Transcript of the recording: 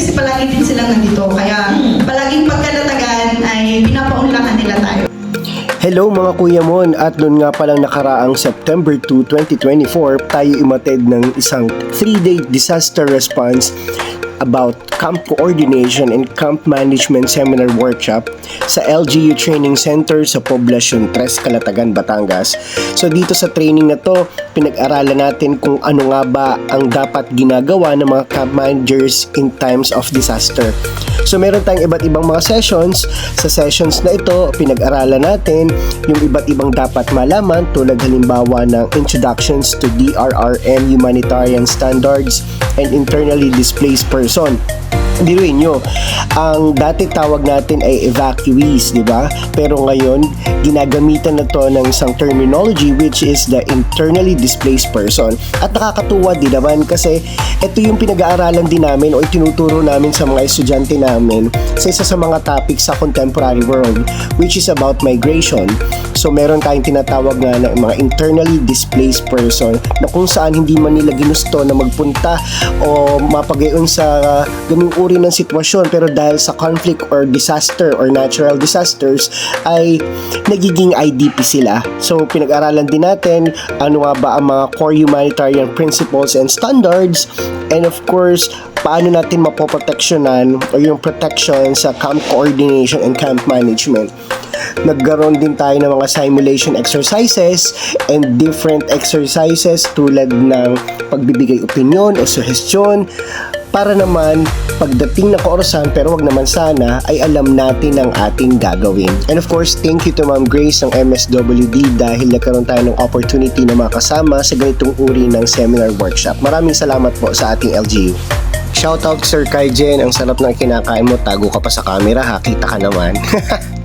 kasi palagi din silang nandito. Kaya palaging pagkadatagan ay pinapaunlakan nila tayo. Hello mga Kuya Mon at noon nga palang nakaraang September 2, 2024 tayo imatid ng isang 3-day disaster response about camp coordination and camp management seminar workshop sa LGU Training Center sa Poblacion 3, Calatagan, Batangas. So dito sa training na to, pinag-aralan natin kung ano nga ba ang dapat ginagawa ng mga camp managers in times of disaster. So meron tayong iba't ibang mga sessions. Sa sessions na ito, pinag-aralan natin yung iba't ibang dapat malaman tulad halimbawa ng introductions to DRRM humanitarian standards and internally displaced person. Biruin nyo, ang dati tawag natin ay evacuees, di ba? Pero ngayon, ginagamitan na to ng isang terminology which is the internally displaced person. At nakakatuwa din naman kasi ito yung pinag-aaralan din namin o itinuturo namin sa mga estudyante namin sa isa sa mga topics sa contemporary world which is about migration. So meron tayong tinatawag nga na mga internally displaced person na kung saan hindi man nila ginusto na magpunta o mapagayon sa uh, ganung uri ng sitwasyon. Pero dahil sa conflict or disaster or natural disasters ay nagiging IDP sila. So pinag-aralan din natin ano nga ba ang mga core humanitarian principles and standards. And of course paano natin mapoproteksyonan o yung protection sa camp coordination and camp management. Nagkaroon din tayo ng mga simulation exercises and different exercises tulad ng pagbibigay opinion o suggestion para naman pagdating na kaorasan pero wag naman sana ay alam natin ang ating gagawin. And of course, thank you to Ma'am Grace ng MSWD dahil nagkaroon tayo ng opportunity na makasama sa ganitong uri ng seminar workshop. Maraming salamat po sa ating LGU. Shoutout Sir Kai Jen, ang sarap ng kinakain mo, tago ka pa sa camera ha, kita ka naman.